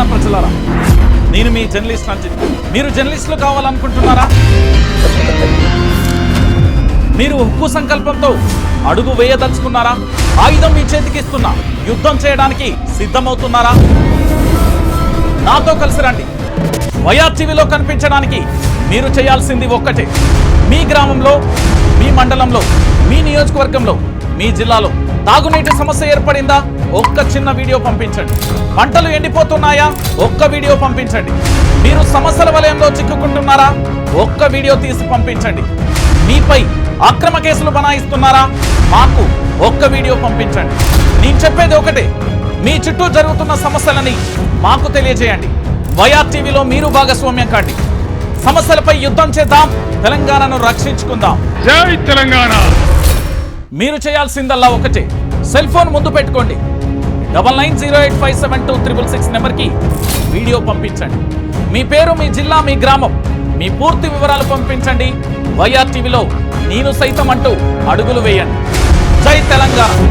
తెలంగాణ ప్రజలారా. నేను మీ జర్నలిస్ట్ రంజిత్. మీరు జర్నలిస్టులు కావాలనుకుంటున్నారా? మీరు ఉక్కు సంకల్పంతో అడుగు వేయదలుచుకున్నారా? ఆయుధం మీ చేతికి ఇస్తున్నా. యుద్ధం చేయడానికి సిద్ధమవుతున్నారా? నాతో కలిసి రండి. వైఆర్ టీవీలో కనిపించడానికి మీరు చేయాల్సింది ఒక్కటే. మీ గ్రామంలో మీ మండలంలో మీ నియోజకవర్గంలో మీ జిల్లాలో తాగునీటి సమస్య ఏర్పడిందా? ఒక్క చిన్న వీడియో పంపించండి. పంటలు ఎండిపోతున్నాయా? ఒక్క వీడియో పంపించండి. మీరు సమస్యల వలయంలో చిక్కుకుంటున్నారా? ఒక్క వీడియో తీసి పంపించండి. మీపై అక్రమ కేసులు బనాయిస్తున్నారా? మాకు ఒక్క వీడియో పంపించండి. నేను చెప్పేది ఒకటే. మీ చుట్టూ జరుగుతున్న సమస్యలని మాకు తెలియజేయండి. వైఆర్ టీవీలో మీరు భాగస్వామ్యం కాండి. సమస్యలపై యుద్ధం చేద్దాం. తెలంగాణను రక్షించుకుందాం. జై తెలంగాణ! మీరు చేయాల్సిందల్లా ఒకటే. సెల్ ఫోన్ ముందు పెట్టుకోండి. Double nine zero eight five seven two triple six నెంబర్కి వీడియో పంపించండి. మీ పేరు మీ జిల్లా మీ గ్రామం మీ పూర్తి వివరాలు పంపించండి. వైఆర్ టీవీలో నేను సైతం అంటూ అడుగులు వేయండి. జై తెలంగాణ.